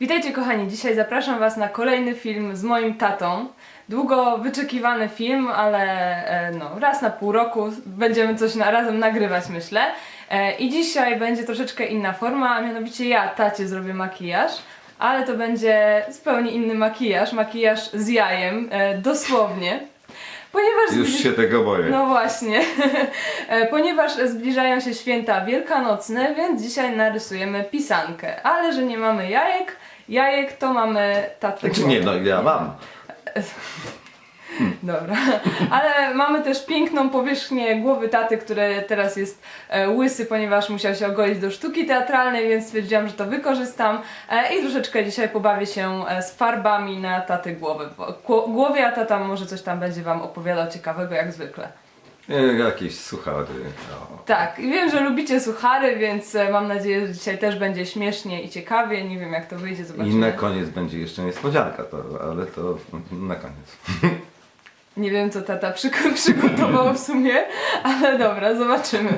Witajcie kochani, dzisiaj zapraszam Was na kolejny film z moim tatą. Długo wyczekiwany film, ale e, no, raz na pół roku będziemy coś na, razem nagrywać, myślę. E, I dzisiaj będzie troszeczkę inna forma, a mianowicie ja tacie zrobię makijaż, ale to będzie zupełnie inny makijaż, makijaż z jajem, e, dosłownie. Ponieważ Już się tego boję. no właśnie, ponieważ zbliżają się święta wielkanocne, więc dzisiaj narysujemy pisankę. Ale że nie mamy jajek, jajek to mamy tatę. Znaczy nie, no ja mam. Dobra, ale mamy też piękną powierzchnię głowy taty, który teraz jest e, łysy, ponieważ musiał się ogolić do sztuki teatralnej, więc stwierdziłam, że to wykorzystam e, i troszeczkę dzisiaj pobawię się e, z farbami na taty głowy. Głowie, a tata może coś tam będzie wam opowiadał ciekawego jak zwykle. Jakieś suchary. O. Tak, i wiem, że lubicie suchary, więc mam nadzieję, że dzisiaj też będzie śmiesznie i ciekawie. Nie wiem jak to wyjdzie, I zobaczymy. na koniec będzie jeszcze niespodzianka, to, ale to na koniec. Nie wiem co tata przygo- przygotował w sumie, ale dobra, zobaczymy.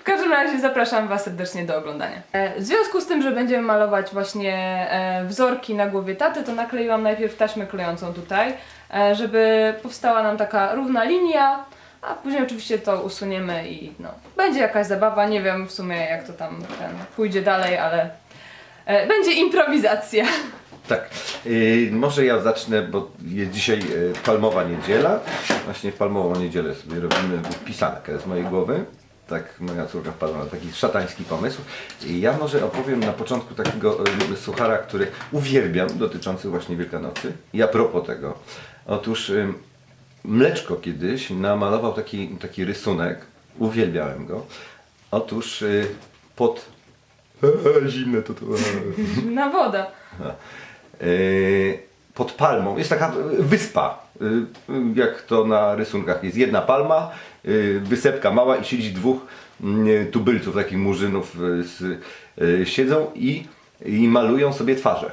W każdym razie zapraszam Was serdecznie do oglądania. E, W związku z tym, że będziemy malować właśnie e, wzorki na głowie taty, to nakleiłam najpierw taśmę klejącą tutaj, e, żeby powstała nam taka równa linia, a później oczywiście to usuniemy i no, będzie jakaś zabawa. Nie wiem w sumie jak to tam ten, pójdzie dalej, ale będzie improwizacja. Tak, e, może ja zacznę, bo jest dzisiaj e, palmowa niedziela. Właśnie w palmową niedzielę sobie robimy pisankę z mojej głowy. Tak moja córka wpadła na taki szatański pomysł. I ja może opowiem na początku takiego e, suchara, który uwielbiam, dotyczący właśnie Wielkanocy. I a propos tego. Otóż e, Mleczko kiedyś namalował taki, taki rysunek. Uwielbiałem go. Otóż e, pod... Zimne to to... Na woda. Yy, pod palmą jest taka wyspa. Yy, Jak to na rysunkach jest jedna palma, yy, wysepka mała i siedzi dwóch yy, tubylców, takich murzynów siedzą i, i malują sobie twarze.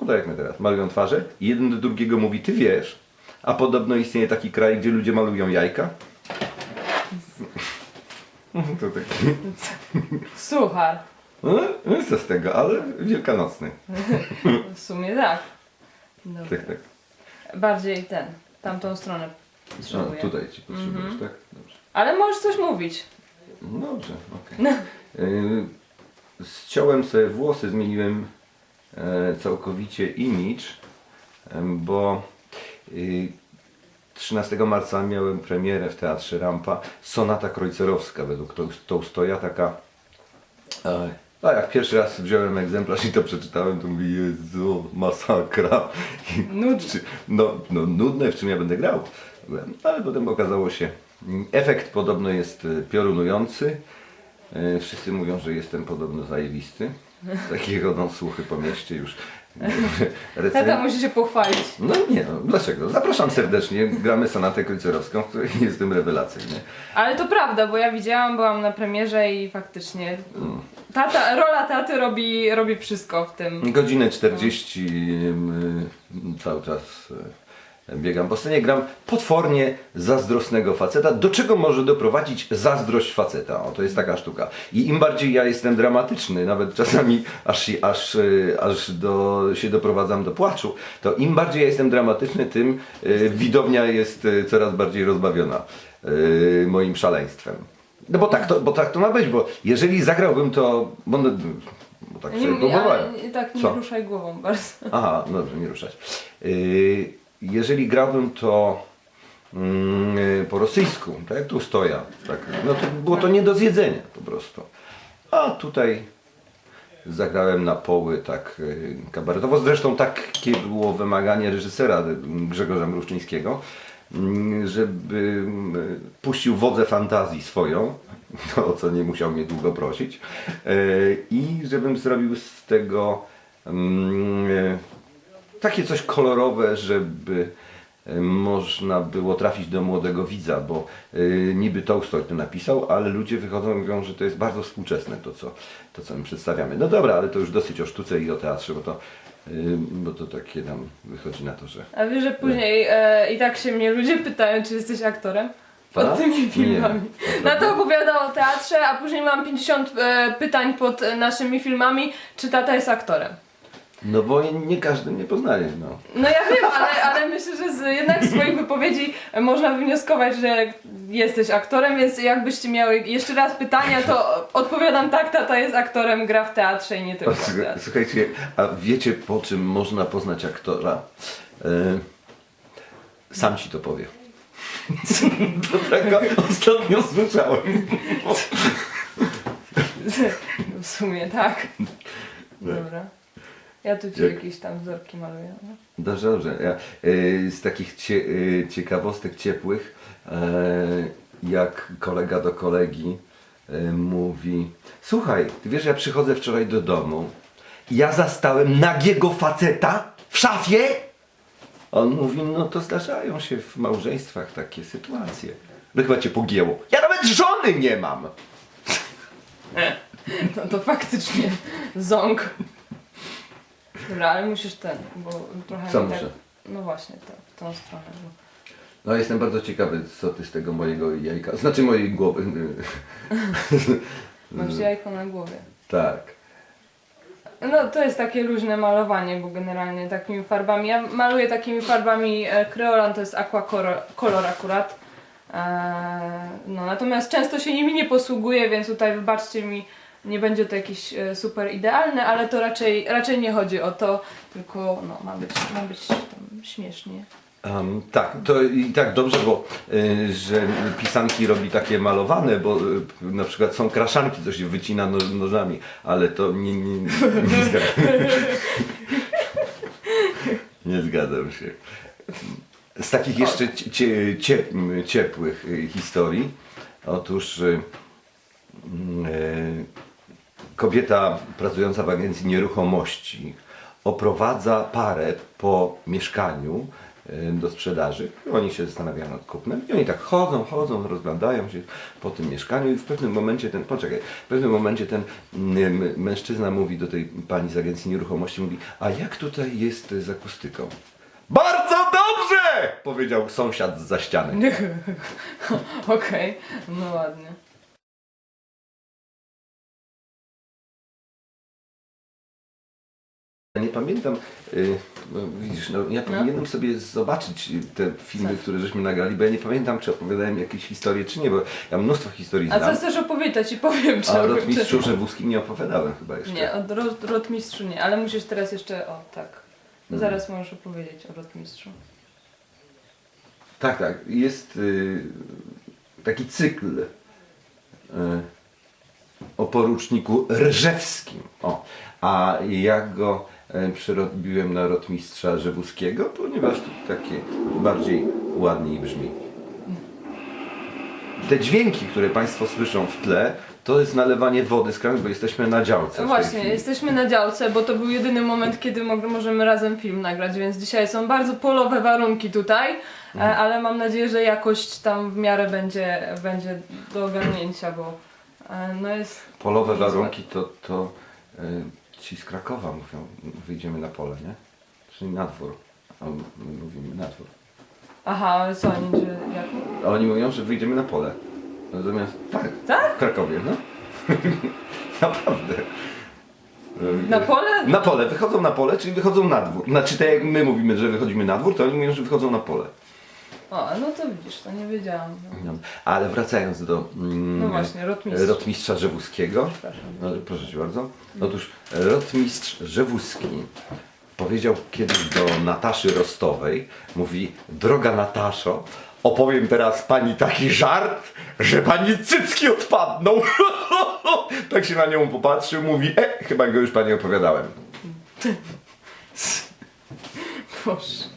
No tak jak my teraz, malują twarze i jeden do drugiego mówi, ty wiesz, a podobno istnieje taki kraj, gdzie ludzie malują jajka. To taki, Suchar. No, no co z tego, ale wielkanocny. W sumie tak. Dobra. Tak, tak. Bardziej ten, tamtą stronę A, potrzebuję. tutaj ci potrzebujesz, tak? Dobrze. Ale możesz coś mówić. No Dobrze, okej. Y, Ściąłem sobie włosy, zmieniłem e, całkowicie image, em, bo y, 13 marca miałem premierę w Teatrze Rampa Sonata Krojcerowska według Tol- Tolstoja, taka e, a jak pierwszy raz wziąłem egzemplarz i to przeczytałem, to mówię, Jezu, masakra. Czy- No, no nudne, w czym ja będę grał. Ale potem okazało się, efekt podobno jest e, piorunujący. E, Wszyscy mówią, że jestem podobno zajebisty. Takie chodzą słuchy po mieście już. Recen- Tata musi się pochwalić. no nie, no dlaczego? Zapraszam serdecznie. Gramy sonatę krycerowską, w której jestem rewelacyjny. Ale to prawda, bo ja widziałam, byłam na premierze i faktycznie tata, rola taty robi, robi wszystko w tym. Godzinę 40 ym, cały czas y, biegam po scenie, gram potwornie zazdrosnego faceta. Do czego może doprowadzić zazdrość faceta? O, to jest taka sztuka. I im bardziej ja jestem dramatyczny, nawet czasami aż, aż, y, aż do, się doprowadzam do płaczu, to im bardziej ja jestem dramatyczny, tym y, widownia jest y, coraz bardziej rozbawiona y, moim szaleństwem. No bo tak, to, bo tak to ma być, bo jeżeli zagrałbym to... Bo, no, bo tak sobie próbowałem. tak nie Co? ruszaj głową bardzo. Aha, no dobrze, nie ruszać. Yy, jeżeli grałbym to mm, yy, po rosyjsku, tak jak tu stoja, tak, no to było to nie do zjedzenia po prostu. A tutaj zagrałem na poły tak yy, kabaretowo. Zresztą takie było wymaganie reżysera yy, Grzegorza Mruszczyńskiego, yy, żeby puścił wodzę fantazji swoją, o co nie musiał mnie długo prosić, i żebym zrobił z tego mm, takie coś kolorowe, żeby e, można było trafić do młodego widza, bo y, niby Tolstoj to napisał, ale ludzie wychodzą i mówią, że to jest bardzo współczesne to co, to, co my przedstawiamy. No dobra, ale to już dosyć o sztuce i o teatrze, bo to, y, bo to takie nam wychodzi na to, że... A wiesz, że później e, i tak się mnie ludzie pytają, czy jesteś aktorem? Pod Tak? tymi Nie, filmami. Na to opowiadał o teatrze, a później mam 50 e, pytań pod e, naszymi filmami, czy tata jest aktorem. No bo nie każdy mnie poznaje, no. No ja wiem, ale, ale myślę, że z jednak z swoich wypowiedzi można wywnioskować, że jesteś aktorem, więc jakbyście miały jeszcze raz pytania, to odpowiadam tak, tata jest aktorem, gra w teatrze i nie tylko w teatrze. Słuchajcie, a wiecie po czym można poznać aktora? E, sam ci to powie. To tego ostatnio słyszałem. W sumie tak. Dobra. Ja tu ci Jak- jakieś tam wzorki maluję. No. Dobrze, dobrze. Ja, e, z takich cie, e, ciekawostek ciepłych, e, jak kolega do kolegi e, mówi Słuchaj, ty wiesz, ja przychodzę wczoraj do domu i ja zastałem nagiego faceta w szafie? On mówi, no to zdarzają się w małżeństwach takie sytuacje. No chyba cię pogięło. Ja nawet żony nie mam! no to faktycznie ząg. Dobra, ale musisz ten, bo trochę Co mi tak... muszę? No właśnie, to, w tą stronę. Bo... No jestem bardzo ciekawy, co ty z tego mojego jajka, znaczy mojej głowy. Masz jajko na głowie. tak. No to jest takie luźne malowanie, bo generalnie takimi farbami, ja maluję takimi farbami e, Creolan, to jest aqua color, color akurat. E, no natomiast często się nimi nie posługuję, więc tutaj wybaczcie mi, nie będzie to jakieś e, super idealne, ale to raczej, raczej nie chodzi o to, tylko no, ma być, ma być tam śmiesznie. Em, tak, to i tak dobrze, bo y, że pisanki robi takie malowane, bo y, na przykład są kraszanki, co się wycina no, nożami, ale to nie, nie, nie, nie zgadzam. nie zgadzam się. Z takich jeszcze cie, cie, cie, ciepłych historii, otóż y, y, kobieta pracująca w agencji nieruchomości oprowadza parę po mieszkaniu do sprzedaży. Oni się zastanawiają nad kupnem i oni tak chodzą, chodzą, rozglądają się po tym mieszkaniu i w pewnym momencie ten, poczekaj, w pewnym momencie ten mężczyzna mówi do tej pani z agencji nieruchomości, mówi, a jak tutaj jest z akustyką? Bardzo dobrze! Powiedział sąsiad za ściany. Okej, no ładnie. Nie pamiętam, y, no, widzisz, no, ja powinienem sobie zobaczyć te filmy, Co? które żeśmy nagrali, bo ja nie pamiętam, czy opowiadałem jakieś historie, czy nie, bo ja mnóstwo historii A co znam, chcesz opowiedzieć? Ci powiem, czy... a o czy- rotmistrzu Rzewuskim nie opowiadałem chyba jeszcze. Nie, o rot, rotmistrzu nie, ale musisz teraz jeszcze, o tak. Mhm. Zaraz możesz opowiedzieć o rotmistrzu. Tak, tak, jest y, taki cykl y, o poruczniku Rżewskim, o, a ja go y, przerobiłem na rotmistrza Rzewuskiego, ponieważ to takie bardziej ładniej brzmi. Te dźwięki, które Państwo słyszą w tle, to jest nalewanie wody z kranu, bo jesteśmy na działce. No Właśnie, jesteśmy na działce, bo to był jedyny moment, kiedy mo- możemy razem film nagrać, więc dzisiaj są bardzo polowe warunki tutaj, e, Mhm. ale mam nadzieję, że jakość tam w miarę będzie, będzie do ogarnięcia, bo e, no jest... Polowe warunki to, to ci z Krakowa mówią, wyjdziemy na pole, nie? Czyli na dwór. A my mówimy na dwór. Aha, ale co oni, że jak? A oni mówią, że wyjdziemy na pole. Natomiast tak, Tak? w Krakowie, no. Naprawdę. Na pole? Na pole, wychodzą na pole, czyli wychodzą na dwór. Znaczy tak jak my mówimy, że wychodzimy na dwór, to oni mówią, że wychodzą na pole. O, no to widzisz, to nie wiedziałam. No. Ale wracając do mm, no właśnie, rotmistrz. rotmistrza Rzewuskiego. Przepraszam. No, proszę Cię bardzo. Otóż rotmistrz Rzewuski powiedział kiedyś do Nataszy Rostowej, mówi, droga Nataszo, opowiem teraz pani taki żart, że pani cycki odpadną. tak się na nią popatrzył, mówi, e, chyba go już pani opowiadałem. Boże.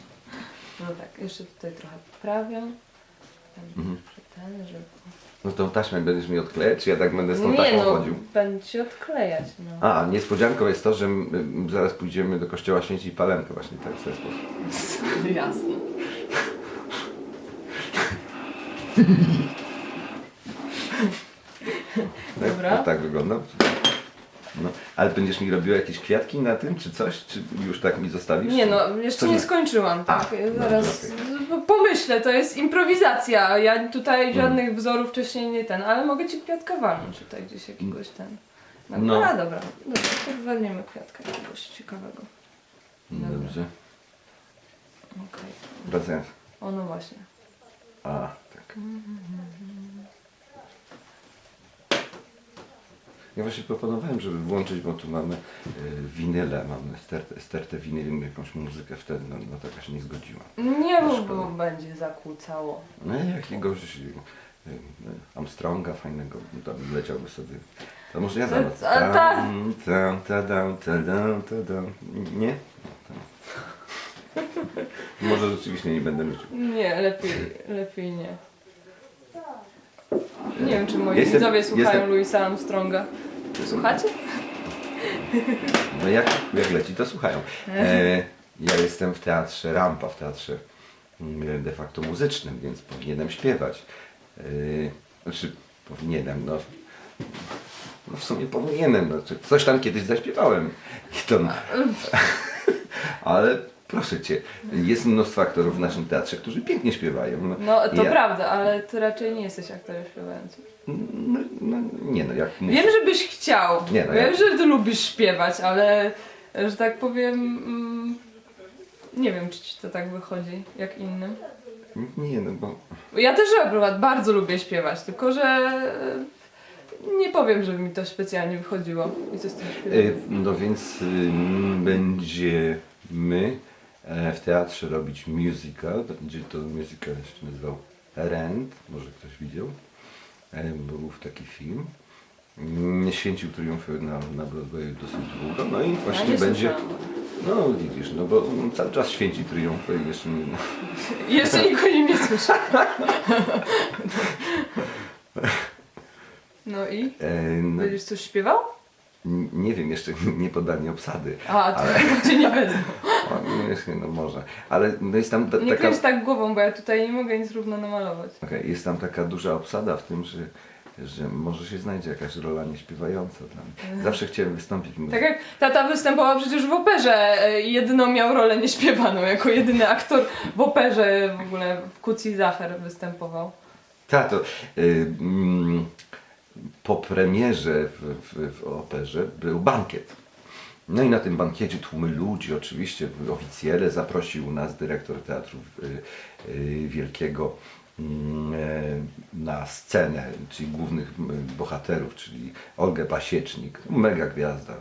Jeszcze tutaj trochę poprawię. Ten, Mhm. ten żeby... No tą taśmę będziesz mi odklejać, czy ja tak będę z tą Nie taśmą no, chodził? będzie ci odklejać, no. A, niespodzianką jest to, że zaraz pójdziemy do kościoła święcić palemkę właśnie tak w ten sposób. Jasne. Tak, Dobra. Tak, tak wygląda. No, ale będziesz mi robiła jakieś kwiatki na tym, czy coś? Czy już tak mi zostawisz? Nie no, jeszcze nie nie? skończyłam, tak. A, Zaraz dobrze, p- pomyślę, to jest improwizacja. Ja tutaj Mm. żadnych wzorów wcześniej nie ten, ale mogę ci kwiatka walnąć tutaj gdzieś jakiegoś ten. No, No. A dobra, dobra, to walniemy kwiatka jakiegoś ciekawego. Dobrze. Okej. Wracając. O no właśnie. A, tak. Ja właśnie proponowałem, żeby włączyć, bo tu mamy y, winyle, mamy stertę, stertę winyli, jakąś muzykę wtedy, no, no taka się nie zgodziła. Nie, bo, Szkoda. bo będzie zakłócało. No i jakiegoś y, y, Armstronga fajnego, no tam leciałby sobie. To może ja zaraz. Tak. Tam, tam. Nie? Tam. Może rzeczywiście nie będę mieć. Nie, lepiej, lepiej nie. Nie wiem, czy moi Jestem- widzowie słuchają jestem- Louisa Armstronga. Słuchacie? No jak, jak leci, to słuchają. E, ja jestem w teatrze Rampa, w teatrze mm, de facto muzycznym, więc powinienem śpiewać. E, znaczy, powinienem, no. No w sumie powinienem, znaczy, coś tam kiedyś zaśpiewałem. I to, ale proszę Cię, jest mnóstwo aktorów w naszym teatrze, którzy pięknie śpiewają. No to ja, prawda, ale ty raczej nie jesteś aktorem śpiewającym. No, no, nie no, jak Wiem, żebyś chciał. Nie, no Wiem, ja- że ty lubisz śpiewać, ale że tak powiem. Mm, nie wiem, czy ci to tak wychodzi jak innym. Nie no, bo Ja też akurat bardzo lubię śpiewać, tylko że e, nie powiem, żeby mi to specjalnie wychodziło. I co z tym E, śpiewaniem? No więc ym, będziemy w teatrze robić musical. Będzie to musical się nazywał Rent, może ktoś widział. E, Był taki film. Mm, Święcił triumfy na, na Broadwayu dosyć długo. No i właśnie nie będzie. No widzisz, no bo cały czas święci triumfy i jeszcze nie. Jeszcze nikogo nie słyszę. No i? E, no, Będziesz coś śpiewał? Nie wiem, jeszcze nie podali obsady. A, to Ale- cię nie wezmą. O, no, no może. Ale no jest tam ta, Nie taka. tak głową, bo ja tutaj nie mogę nic równo namalować. Okej, jest tam taka duża obsada w tym, że, że może się znajdzie jakaś rola nieśpiewająca tam. Zawsze chciałem wystąpić w Tak jak tata występował przecież w operze e, jedyną miał rolę nieśpiewaną, jako jedyny aktor w operze w ogóle w Kucji Zacher występował. Tak, to y, mm, po premierze w, w, w operze był bankiet. No i na tym bankiecie tłumy ludzi, oczywiście oficjele zaprosił nas dyrektor teatru y, y, wielkiego mm, e, na scenę, czyli głównych bohaterów, czyli Olgę Pasiecznik, mega gwiazda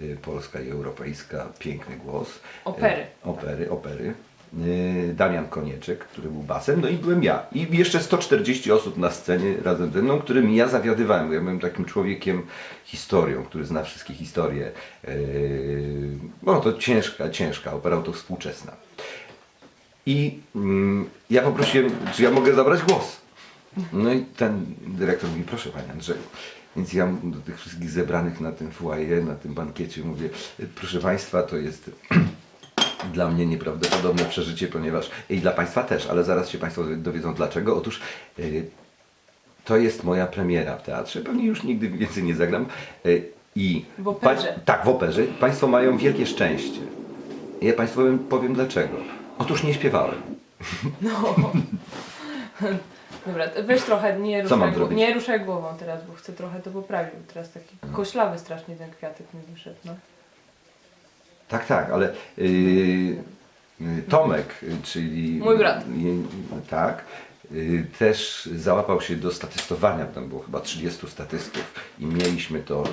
y, polska i europejska, piękny głos. Opery. E, Opery, opery. Y, Damian Konieczek, który był basem, no i byłem ja. I jeszcze 140 osób na scenie razem ze mną, którym ja zawiadywałem, ja byłem takim człowiekiem historią, który zna wszystkie historie. Yy, No to ciężka, ciężka opera, to współczesna. I mm, ja poprosiłem, czy ja mogę zabrać głos. No i ten dyrektor mówi, proszę Panie Andrzeju. Więc ja do tych wszystkich zebranych na tym foyer, na tym bankiecie mówię, proszę Państwa, to jest dla mnie nieprawdopodobne przeżycie, ponieważ i dla Państwa też, ale zaraz się Państwo dowiedzą dlaczego. Otóż y, to jest moja premiera w teatrze, pewnie już nigdy więcej nie zagram. Y, I W operze. tak, w operze. Państwo mają wielkie szczęście. Ja Państwu powiem, powiem dlaczego. Otóż nie śpiewałem. No. Dobra, weź trochę, nie Co ruszaj, mam gło- zrobić? nie ruszaj głową teraz, bo chcę trochę to poprawić. bo Teraz taki koślawy strasznie ten kwiatek mi wyszedł. No. Tak, tak, ale y, y, Tomek, y, czyli. Mój brat. y, tak. y, Też załapał się do statystowania, tam było chyba 30 statystów i mieliśmy to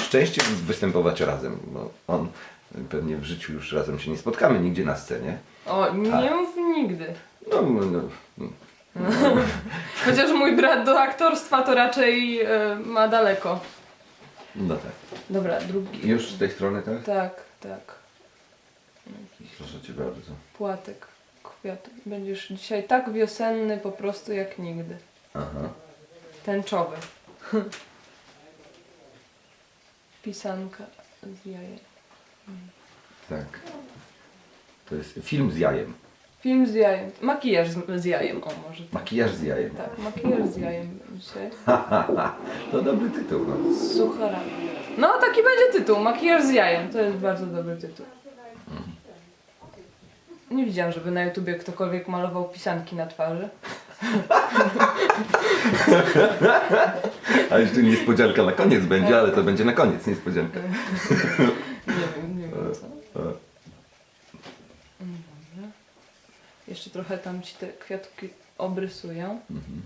szczęście występować razem. Bo on pewnie w życiu już razem się nie spotkamy nigdzie na scenie. O, nie Tak. mów nigdy. No, no, no, Chociaż mój brat do aktorstwa to raczej e, ma daleko. no tak. Dobra, drugi. Już z tej strony, tak? Tak, tak. Proszę Cię bardzo. Płatek kwiatów. Będziesz dzisiaj tak wiosenny po prostu jak nigdy. Aha. Tęczowy. Pisanka z jajem. Tak. To jest film z jajem. Film z jajem. Makijaż z, z jajem, o może tak. Makijaż z jajem. Tak, makijaż z jajem dzisiaj. To dobry tytuł. No. Z sucharami. No, taki będzie tytuł. Makijaż z jajem. To jest bardzo dobry tytuł. Nie widziałam, żeby na YouTubie ktokolwiek malował pisanki na twarzy. A jeszcze niespodzianka na koniec będzie, ale to tak. będzie na koniec niespodzianka. Nie wiem, nie wiem co. E. Jeszcze trochę tam ci te kwiatki obrysują. Mhm.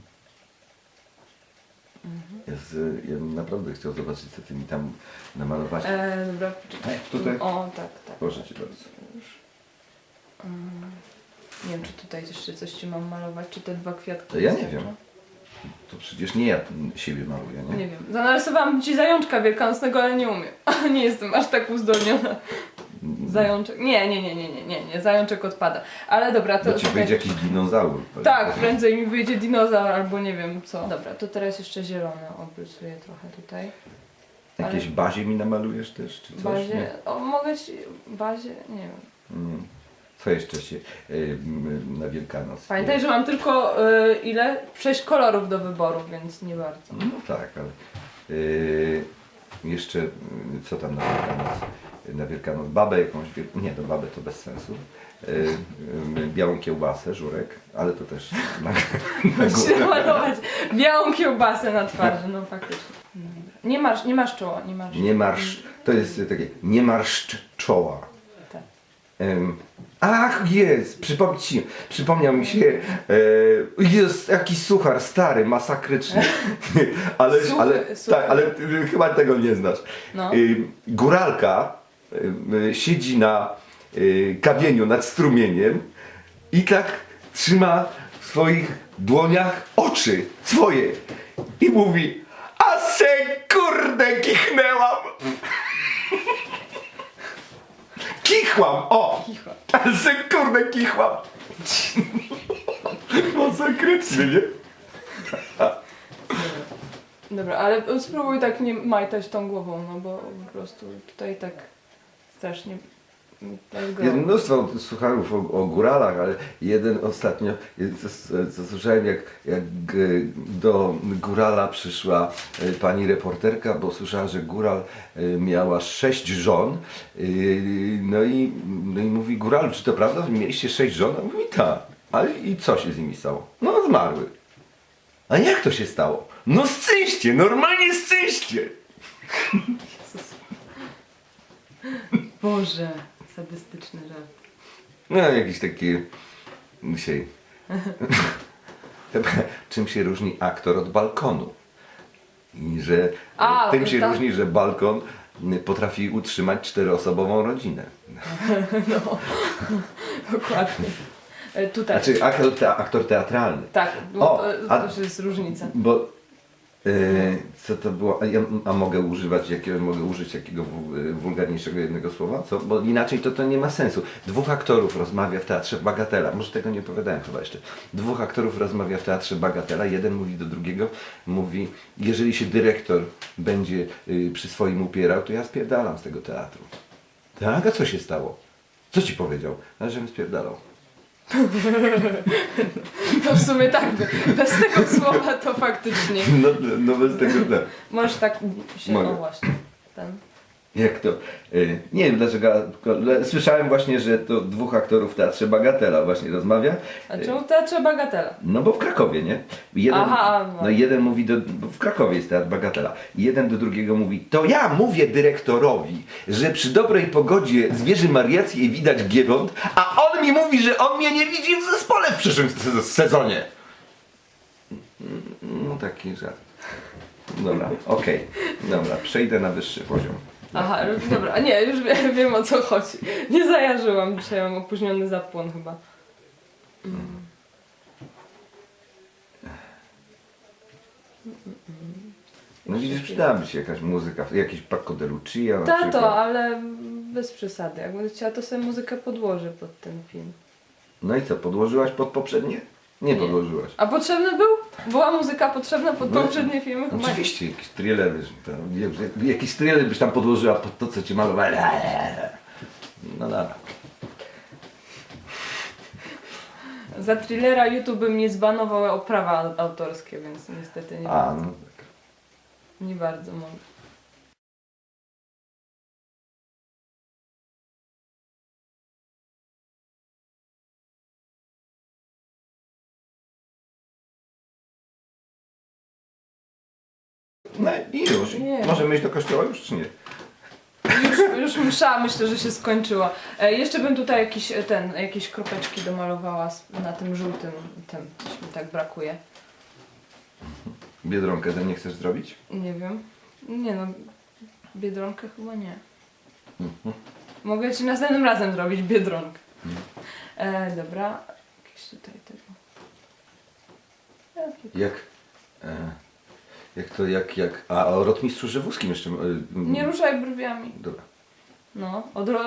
Jest, ja bym naprawdę chciał zobaczyć, co ty mi tam namalować. E, dobra, poczekaj. Tutaj? O, tak, tak. Proszę cię bardzo. Już. Mm, Nie wiem, czy tutaj jeszcze coś ci mam malować, czy te dwa kwiatki. To ja nie wystarczą? wiem. To przecież nie ja siebie maluję, nie? Nie wiem. Zanarysowałam ci zajączka wielkanocnego, ale nie umiem. nie jestem aż tak uzdolniona. Zajączek. Nie, nie, nie, nie, nie, nie, nie. Zajączek odpada. Ale dobra, to. To ci wyjdzie jakiś dinozaur. Tak, prędzej mi wyjdzie dinozaur albo nie wiem co. Dobra, to teraz jeszcze zielone obrysuję trochę tutaj. Jakieś bazie mi namalujesz też, czy coś? Bazie. Nie? O, mogę ci. Bazie. Nie wiem. Mm. Co jeszcze się y, m, na Wielkanoc? Pamiętaj, je? że mam tylko y, ile? Sześć kolorów do wyboru, więc nie bardzo. No tak, ale y, jeszcze y, co tam na Wielkanoc? Na Wielkanoc babę jakąś, nie, to babę to bez sensu. Y, y, białą kiełbasę, żurek, ale to też na, na górę. białą kiełbasę na twarzy, no faktycznie. Dobra. Nie masz, nie masz czoła, nie masz. Nie marsz, to jest takie, nie marszcz czoła. Ach, jest, przypom ci, przypomniał mi się, e, jest jakiś suchar stary, masakryczny, ale, Suchy- ale, tak, ale ty chyba tego nie znasz. No. Y, góralka y, siedzi na y, kamieniu nad strumieniem i tak trzyma w swoich dłoniach oczy swoje i mówi a se kurde kichnęłam. Kichłam, o! Kichła. Ale se kurde kichłam. Masakryczny, nie? Dobra, ale spróbuj tak nie majtać tą głową, no bo po prostu tutaj tak strasznie Jest mnóstwo sucharów o, o góralach, ale jeden ostatnio, co, co słyszałem, jak, jak do górala przyszła e, pani reporterka, bo słyszała, że góral e, miała sześć żon. e, No i, no i mówi, góralu, czy to prawda, że mieliście sześć żon? A mówi, tak. Ale i co się z nimi stało? No zmarły. A jak to się stało? No scyście, normalnie scyście. Boże, sadystyczny żart. No, jakiś taki dzisiaj. Chyba, Czym się różni aktor od balkonu? I że A, tym się tak. różni, że balkon potrafi utrzymać czteroosobową rodzinę. No, dokładnie. E, Tutaj. Znaczy aktor, te, aktor teatralny. tak, O, to, a- to też jest różnica. Bo e, co to było? A, ja, a mogę używać jakiego, mogę użyć jakiego wu- e, wulgarniejszego jednego słowa? Co? Bo inaczej to, to nie ma sensu. Dwóch aktorów rozmawia w teatrze Bagatela. Może tego nie opowiadałem chyba jeszcze. Dwóch aktorów rozmawia w teatrze Bagatela. Jeden mówi do drugiego, mówi, jeżeli się dyrektor będzie y, przy swoim upierał, to ja spierdalam z tego teatru. Tak? A co się stało? Co ci powiedział? A żebym spierdalał. No w sumie tak, bez tego słowa to faktycznie. No, no bez tego tak. Możesz tak się, Mogę. o właśnie, ten. Jak to? Y, Nie wiem dlaczego, tylko le- słyszałem właśnie, że to dwóch aktorów w Teatrze Bagatela właśnie rozmawia. A czemu w teatrze Bagatela? No bo w Krakowie, nie? Jeden, Aha, no. no jeden mówi do, bo w Krakowie jest Teatr Bagatela. Jeden do drugiego mówi, to ja mówię dyrektorowi, że przy dobrej pogodzie zwierzy mariackie i widać giewont, a on mi mówi, że on mnie nie widzi w zespole w przyszłym se- sezonie. No taki żart. Dobra, okej. Dobra, przejdę na wyższy poziom. Aha, dobra, nie, już wiem, wiem o co chodzi. Nie zajarzyłam, dzisiaj mam opóźniony zapłon chyba. No widzisz, przydałaby się jakaś muzyka, jakiś Paco de Lucia na Tato, przykład. ale bez przesady. Jak będę chciała, to sobie muzykę podłożę pod ten film. No i co, podłożyłaś pod poprzednie? Nie, Nie. podłożyłaś. A potrzebny był? Była muzyka potrzebna pod No, poprzednie filmy? Oczywiście, jakiś thriller, jakiś thriller byś tam podłożyła pod to, co ci malowali. No dobra. Za thrillera YouTube by mnie zbanował o prawa autorskie, więc niestety nie, A, no tak. nie bardzo mogę. No i już. Nie. Możemy iść do kościoła już, czy nie? Już, już msza myślę, że się skończyła. E, jeszcze bym tutaj jakiś, e, ten, jakieś kropeczki domalowała z- na tym żółtym, tym, coś mi tak brakuje. Biedronkę ze mnie chcesz zrobić? Nie wiem. Nie no, biedronkę chyba nie. Mhm. Mogę ci następnym razem zrobić biedronkę. E, dobra, jakieś tutaj tego. Jak... E, jak to, jak, jak... A o rotmistrzu Żywuskim jeszcze... E, mm, Nie ruszaj brwiami. Dobra. No, od ro.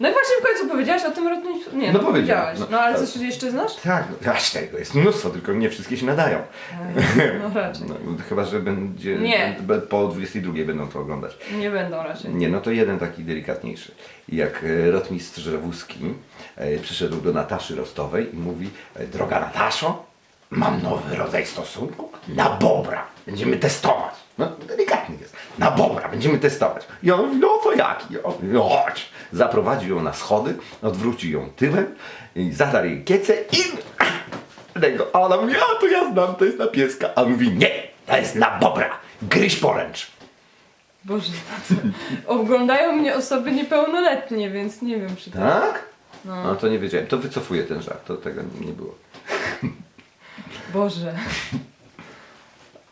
No i właśnie w końcu powiedziałaś o tym rotnictwie. Nie, No no, powiedziałaś. no. No, ale coś jeszcze znasz? Tak, no, aż tego jest mnóstwo, tylko nie wszystkie się nadają. E, No raczej. No, chyba, że będzie... Nie. Po 22 będą to oglądać. Nie będą raczej. Nie, no to jeden taki delikatniejszy. Jak e, rotmistrz Żewuski e, przyszedł do Nataszy Rostowej i mówi e, Droga Nataszo, mam nowy rodzaj stosunku na bobra. Będziemy testować. No, delikatny jest. Na bobra będziemy testować. I on mówi, no to jaki? O, No chodź. Zaprowadził ją na schody, odwrócił ją tyłem, i zadarł jej kiecę i... Tego. A ona mówi, a to ja znam, to jest na pieska. A on mówi, nie, to jest na bobra. Gryź poręcz. Boże, tacy. oglądają mnie osoby niepełnoletnie, więc nie wiem czy to... Tak? No. No to nie wiedziałem. To wycofuję ten żart, to tego nie było. Boże.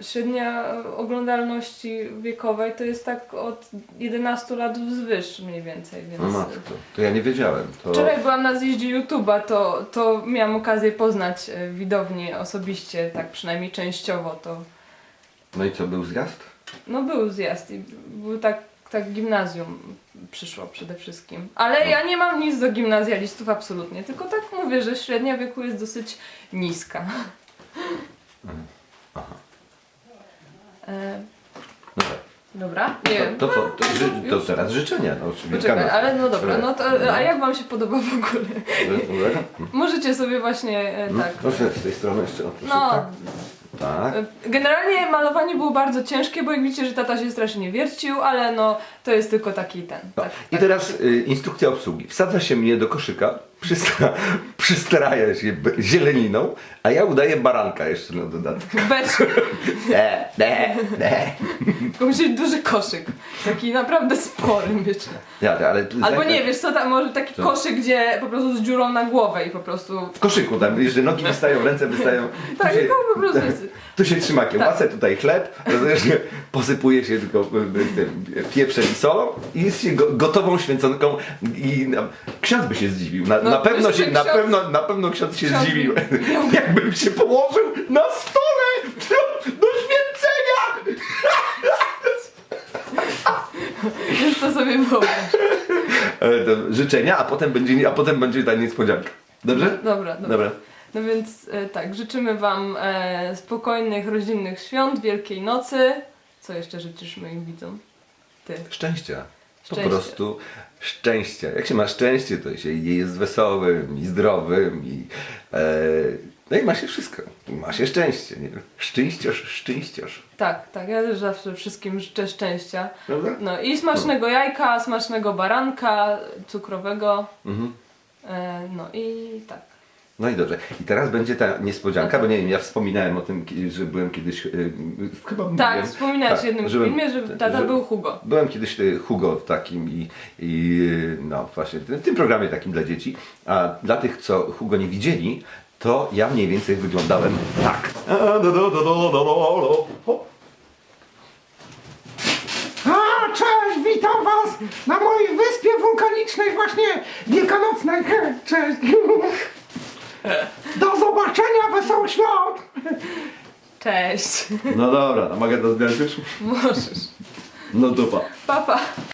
Średnia oglądalności wiekowej to jest tak od 11 lat wzwyż mniej więcej, więc... No matko, to ja nie wiedziałem. To... Wczoraj byłam na zjeździe YouTube'a, to, to miałam okazję poznać e, widownię osobiście, tak przynajmniej częściowo to... No i co, był zjazd? No był zjazd i był tak, tak gimnazjum przyszło przede wszystkim. Ale ja nie mam nic do gimnazjalistów absolutnie, tylko tak mówię, że średnia wieku jest dosyć niska. E, No tak. dobra, nie wiem. To, to co, to, ży, to teraz życzenia. No, oczywiście. Poczekaj, ale no dobra, no to a jak wam się podoba w ogóle? Możecie sobie właśnie e, tak. Proszę z tej strony jeszcze. o, Proszę, No, tak. tak. generalnie malowanie było bardzo ciężkie, bo jak widzicie, że tata się strasznie wiercił, ale no to jest tylko taki ten. No. Tak, I teraz y, instrukcja obsługi. Wsadza się mnie do koszyka, przystra, przystraja się zieleniną, a ja udaję baranka jeszcze na dodatek. Beczki. Ne, ne, ne. Tylko musi być duży koszyk. Taki naprawdę spory, myślę. Ja, ale tu Albo nie, wiesz co, tam może taki Co? koszyk, gdzie po prostu z dziurą na głowę i po prostu... W koszyku tam, wiesz, że nogi wystają, ręce wystają. Tak, tylko po prostu jest... tu się trzyma kiełbasę, tutaj chleb, rozumiesz, posypuje się tylko y, tym pieprzem i solą i jest się go, gotową święconką i ksiądz by się zdziwił. Na, No, na pewno się, na ksiądz- pewno, na pewno ksiądz się ksiądz- zdziwił. Jakbym się położył na stole do święcenia. Już to sobie wyobraź. E, życzenia, a potem będzie, a potem będzie ta niespodzianka. Dobrze? Dobra, dobra. Dobra. No więc e, tak, życzymy Wam e, spokojnych, rodzinnych świąt, Wielkiej Nocy. Co jeszcze życzysz moim widzom? Ty. Szczęścia. Po prostu szczęścia. Jak się ma szczęście, to się jest wesołym i zdrowym i e, no i ma się wszystko. Ma się szczęście. Nie? Szczęściosz, szczęściosz. Tak, tak, ja też zawsze wszystkim życzę szczęścia. Prawda? No i smacznego jajka, smacznego baranka, cukrowego. Mhm. E, no i tak. No i dobrze. I teraz będzie ta niespodzianka, bo nie wiem, ja wspominałem o tym, że byłem kiedyś, e, chyba Tak, mówiłem, wspominałeś w tak, jednym byłem- filmie, że tata że- był Hugo. Byłem kiedyś e, Hugo w takim i, i no właśnie w tym programie takim dla dzieci, a dla tych, co Hugo nie widzieli, to ja mniej więcej wyglądałem tak. A, cześć, witam was na mojej wyspie wulkanicznej właśnie wielkanocnej. Cześć. Do zobaczenia, wesołych świąt. Cześć. No dobra, no mogę to zdjąć już? Możesz. No dupa. Papa.